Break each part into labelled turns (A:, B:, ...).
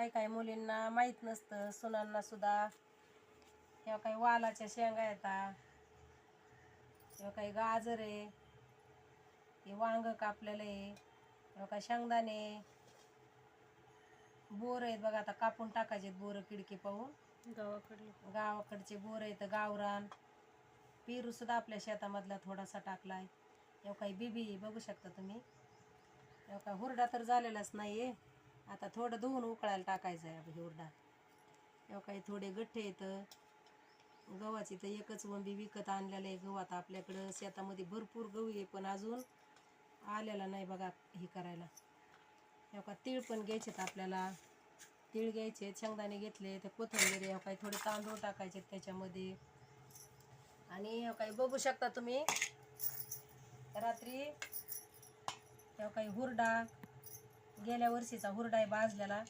A: काही काही मुलींना माहीत नसतं सुनांना सुद्धा. किंवा काही वालाच्या शेंगा येतात किंवा काही गाजर आहे हे वांग कापलेलं आहे किंवा काही शेंगदाणे बोर आहेत बघा आता कापून टाकायचे बोर किडकी पाहून.
B: गावाकडले.
A: गावाकडचे बोर आहेत गावरान. पेरू सुद्धा आपल्या शेतामधला थोडासा टाकलाय. तेव्हा काही बिबी बघू शकता तुम्ही. काय हुरडा तर झालेलाच नाहीये. आता थोडं धुवून उकळायला टाकायचं आहे आपण हुरडा एव काही थोडे गठ्ठे येतं गव्हाची तर एकच वंबी विकत आणलेलं आहे. गहू आता आपल्याकडं शेतामध्ये भरपूर गहू आहे पण अजून आलेला नाही बघा हे करायला. तेव्हा का तीळ पण घ्यायचेत आपल्याला. तीळ घ्यायचे शेंगदाणे घेतले तर कोथिंबीर आहे, काही थोडे तांदूळ टाकायचे त्याच्यामध्ये. आणि हे काही बघू शकता तुम्ही. रात्री तेव्हा काही हुरडा गेल्या वर्षीचा हुरडा आहे भाजलेला.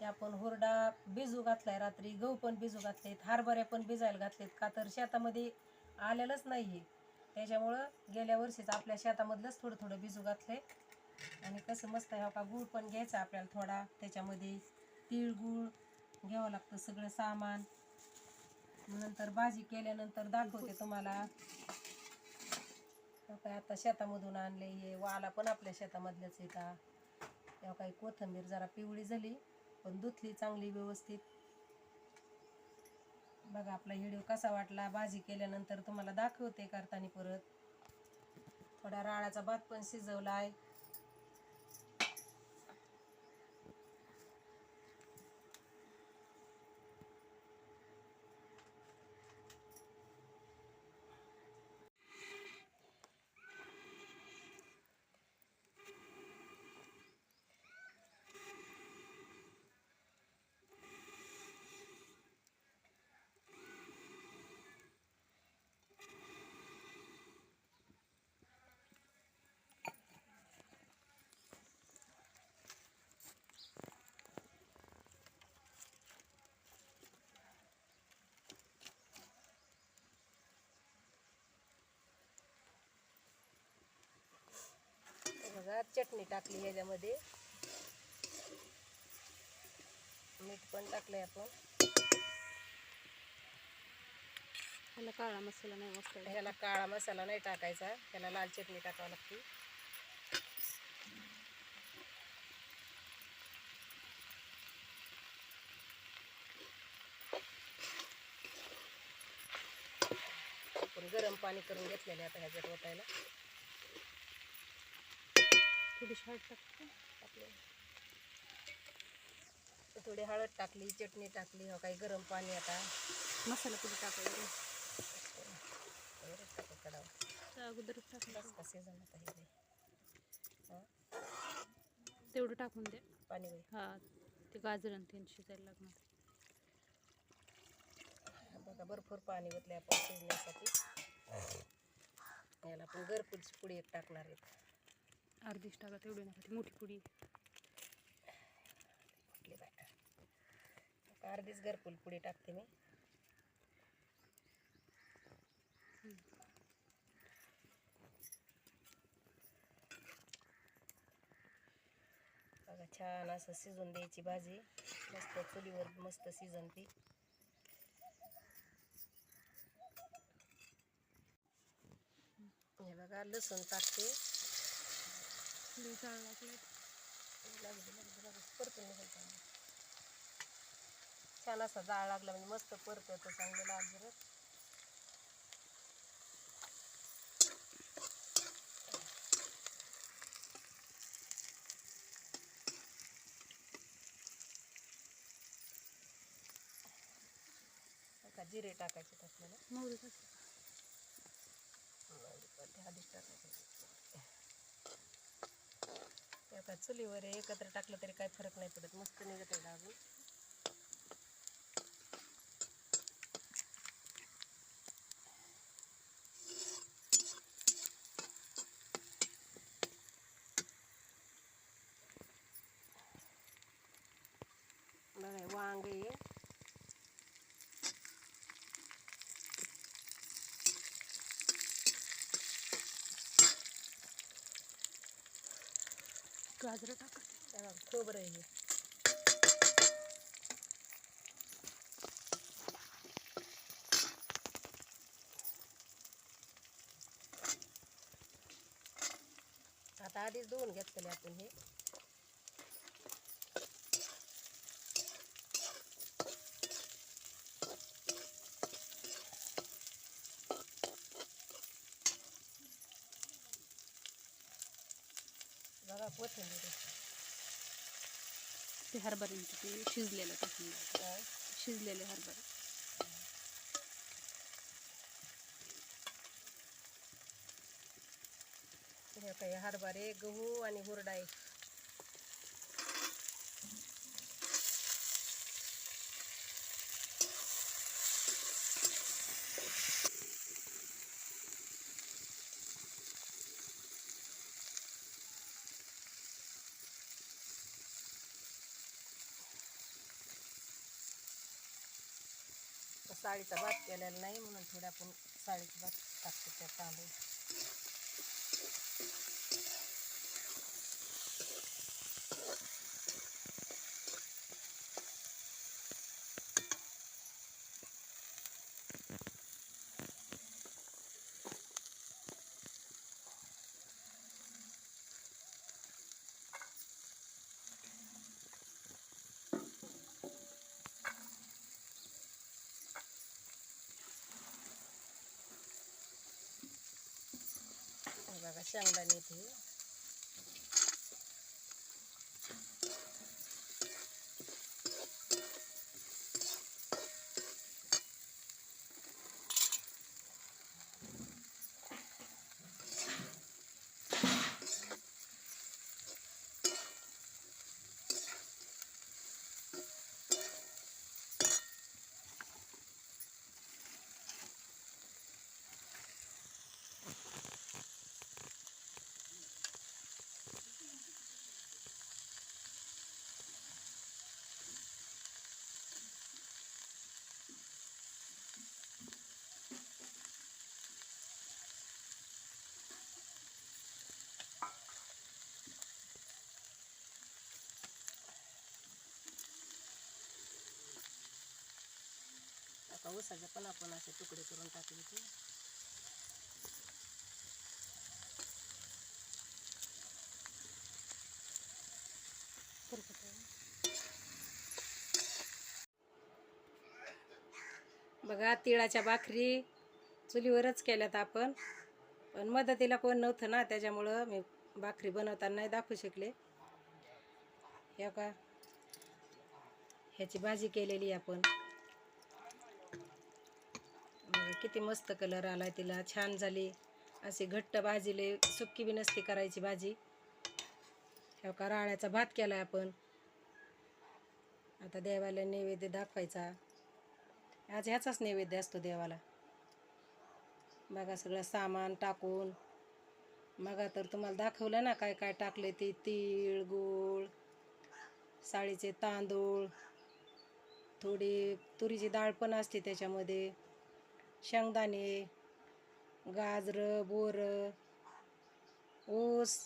A: ते आपण हुरडा भिजू घातलाय रात्री. गहू पण भिजू घातलेत. हरभऱ्या पण भिजायला घातलेत का तर शेतामध्ये आलेलंच नाही आहे त्याच्यामुळं गेल्या वर्षीचं आपल्या शेतामधलंच थोडं थोडं भिजू आहे आणि कसं मस्त आहे का गूळ पण घ्यायचा आपल्याला थोडा. त्याच्यामध्ये तीळ गूळ घ्यावं लागतं सगळं सामान. नंतर भाजी केल्यानंतर दाखवते तुम्हाला. काय आता शेतामधून आणले हे. वाला पण आपल्या शेतामधल्याच येतात तेव्हा काही कोथिंबीर जरा पिवळी झाली पण धुतली चांगली व्यवस्थित. बघा आपला व्हिडिओ कसा वाटला भाजी केल्यानंतर तुम्हाला दाखवते करताना परत. थोडा राळाचा भात पण शिजवलाय. आहे बघा चटणी टाकली ह्याच्यामध्ये मीठ पण टाकलंय आपण.
B: त्याला काळा मसाला नाही वापरायचा
A: ह्याला काळा मसाला नाही टाकायचा. ह्याला लाल चटणी टाकावं लागते. गरम पाणी करून घेतलेले आता ह्याच्यात ओतायला.
B: थोडीशी हळद टाकते.
A: आपले थोडी हळद टाकली चटणी टाकली हो काही गरम पाणी आता.
B: मसाला कुठे टाकायचा?
A: वगैरे टाकू कडावं.
B: त्या अगोदरच टाकायचं
A: बस कसे जमत आहे ते. हं?
B: तेवढं टाकून दे.
A: पाणी
B: हा ते गाजर आणि ते शिजायला लागणार.
A: बघा भरपूर पाणी ओतले आपण शिजण्यासाठी. याला आपण गरपूरची पुडी एक टाकणार आहेत.
B: अर्धीच टाका तेवढी नका ती मोठी पुडी.
A: कुठली बाय अर्धीच घरपुल पुडी टाकते मी. बघा छान असं शिजून द्यायची भाजी. मस्त चुलीवर मस्त शिजन ती हे बघा लसूण टाकते.
B: लागले
A: छान असा जाळ लागला म्हणजे मस्त परत येतं चांगलं लाल जरत जिरे टाकायचे आपल्याला
B: मोहरी
A: ते आधीच टाकायचे ते आता चुलीवर आहे, एकत्र टाकलं तरी काही फरक नाही पडत. मस्त निघत आहे डागू बघा वांग आहे.
B: टाका
A: आहे आता आधीच धुवून घेतलेले आपण हे.
B: ते हरभऱ्यांचे ते शिजलेलं टाकून शिजलेले हरभरे.
A: हे हरभरे गहू आणि हुरडाई. साडीचा भात केलेला नाही म्हणून थोडा आपण साडीचा भात टाकतो त्या तांदूळ हे बघा शेंगदाणे इथे आता पण आपण असे तुकडे करून टाकले ते. बघा तिळाच्या भाकरी चुलीवरच केल्यात आपण. पण मदतीला कोण नव्हतं ना त्याच्यामुळं मी भाकरी बनवताना नाही दाखवू शकले. हे का ह्याची भाजी केलेली आपण. बघा, किती मस्त कलर आला तिला छान झाली. अशी घट्ट भाजीले सुक्की बी नसती करायची भाजी. ह्या का राळ्याचा भात केला आपण. आता देवाला नैवेद्य दाखवायचा. आज ह्याचाच नैवेद्य असतो देवाला. बघा सगळं सामान टाकून. बघा तर तुम्हाला दाखवलं ना काय काय टाकले ते. तीळ गूळ साळीचे तांदूळ. थोडी तुरीची डाळ पण असते त्याच्यामध्ये. शेंगदाणे गाजरं बोरं ऊस.